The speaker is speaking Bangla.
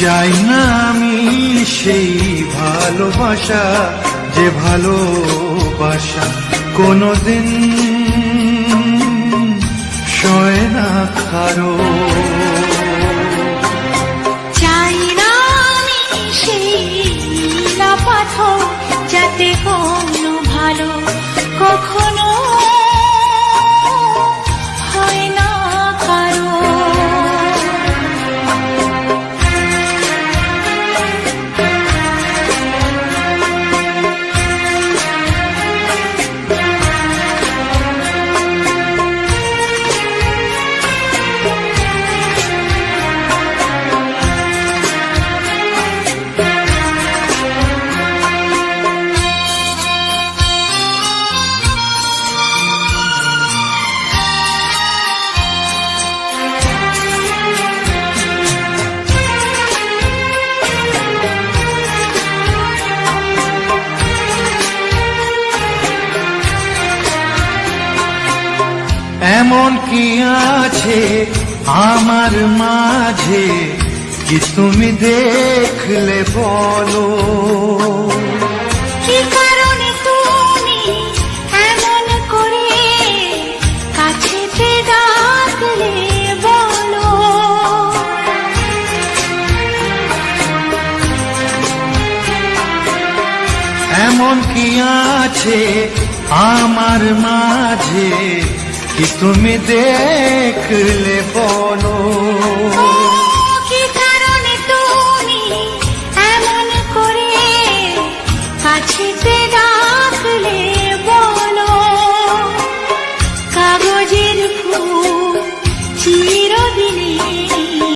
চাই না আমি সেই ভালোবাসা, যে ভালোবাসা কোনোদিন সয় না কারও। চাই না সেই পাথর যাতে কোনো ভালো এমন কি আছে আমার মাঝে কি তুমি দেখলে বলো? কি কারণে তুমি এমন করে কাছেতে ডাকলে বলো? এমন কি আছে আমার মাঝে কি তুমি দেখলে বলো ও